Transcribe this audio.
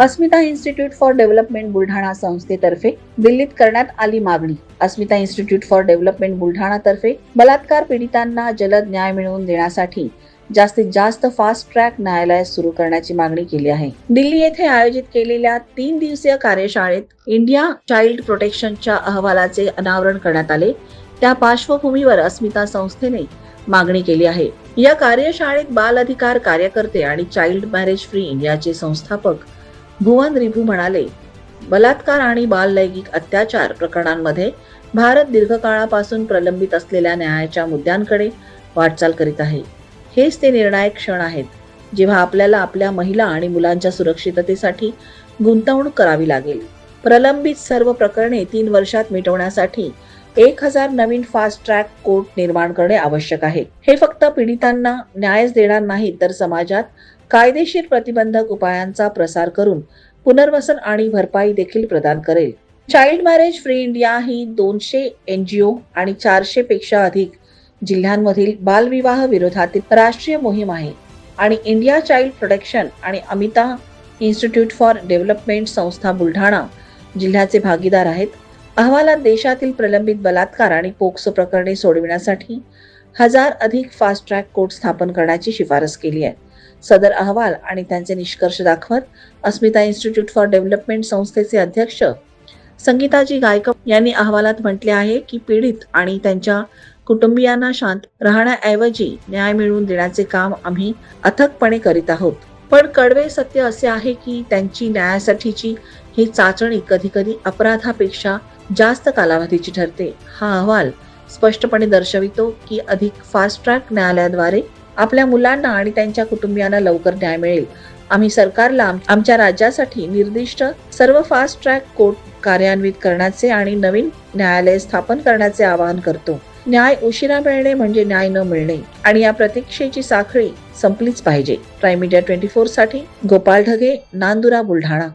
Asmita institute for development Buldhana संस्थेतर्फे दिल्लीत करण्यात आली मागणी. अस्मिता इन्स्टिट्यूट फॉर डेव्हलपमेंट बुलढाणातर्फे बलात्कार पीडितांना जलद न्याय मिळवून देण्यासाठी जास्तीत जास्त फास्ट ट्रॅक न्यायालय सुरू करण्याची मागणी केली आहे. दिल्ली येथे आयोजित केलेल्या तीन दिवसीय कार्यशाळेत इंडिया चाइल्ड प्रोटेक्शनच्या अहवालाचे अनावरण करण्यात आले. त्या पार्श्वभूमीवर अस्मिता संस्थेने मागणी केली आहे. या कार्यशाळेत बाल अधिकार कार्यकर्ते आणि चाइल्ड मॅरेज फ्री इंडियाचे संस्थापक भुवन रिभू म्हणाले बलात्कार आणि बाल लैंगिक अत्याचार प्रकरणांमध्ये भारत दीर्घकाळापासून प्रलंबित असलेल्या न्यायाच्या मुद्द्यांकडे वाटचाल करीत आहे. हेच ते निर्णायक क्षण आहेत जेव्हा आपल्याला आपल्या महिला आणि मुलांच्या सुरक्षिततेसाठी गुंतवणूक करावी लागेल. प्रलंबित सर्व प्रकरणे तीन वर्षात मिटवण्यासाठी एक हजार नवीन फास्ट ट्रॅक कोर्ट निर्माण करणे आवश्यक आहे. हे फक्त पीडितांना न्यायच देणार नाही तर समाजात कायदेशीर प्रतिबंधक उपायांचा प्रसार करून पुनर्वसन आणि भरपाई देखील प्रदान करेल. चाइल्ड मॅरेज फ्री इंडिया ही दोनशे एन जी ओ आणि चारशे पेक्षा अधिक जिल्ह्यांमधील बालविवाह विरोधातील राष्ट्रीय मोहीम आहे आणि इंडिया चाइल्ड प्रोटेक्शन आणि अमिता इन्स्टिट्यूट फॉर डेव्हलपमेंट संस्था बुलढाणा जिल्ह्याचे भागीदार आहेत. अहवालात देशातील प्रलंबित बलात्कार आणि पोक्सो प्रकरणे सोडविण्यासाठी हजार अधिक फास्ट ट्रॅक कोर्ट स्थापन करण्याची शिफारस केली आहे. सदर अहवाल आणि त्यांचे निष्कर्ष दाखवत अस्मिता इन्स्टिट्यूट फॉर डेव्हलपमेंट संस्थेचे अध्यक्ष संगीताजी गायकवाड यांनी अहवालात म्हटले आहे की पीडित आणि त्यांच्या कुटुंबियांना शांत राहण्याऐवजी न्याय मिळवून देण्याचे काम आम्ही अथकपणे करीत आहोत. पण कडवे सत्य असे आहे की त्यांची न्यायासाठीची ही चाचणी कधी कधी अपराधापेक्षा जास्त कालावधीची ठरते. हा अहवाल स्पष्टपणे दर्शवितो की अधिक फास्ट ट्रॅक न्यायालयाद्वारे आपल्या मुलांना आणि त्यांच्या कुटुंबियांना लवकर न्याय मिळेल. आम्ही सरकारला आमच्या राज्यासाठी निर्दिष्ट सर्व फास्ट ट्रॅक कोर्ट कार्यान्वित करण्याचे आणि नवीन न्यायालय स्थापन करण्याचे आवाहन करतो. न्याय उशिरा मिळणे म्हणजे न्याय न मिळणे आणि या प्रतीक्षेची साखळी संपलीच पाहिजे. प्राईम मीडिया ट्वेंटी फोरसाठी गोपाळ ढगे नांदुरा बुलढाणा.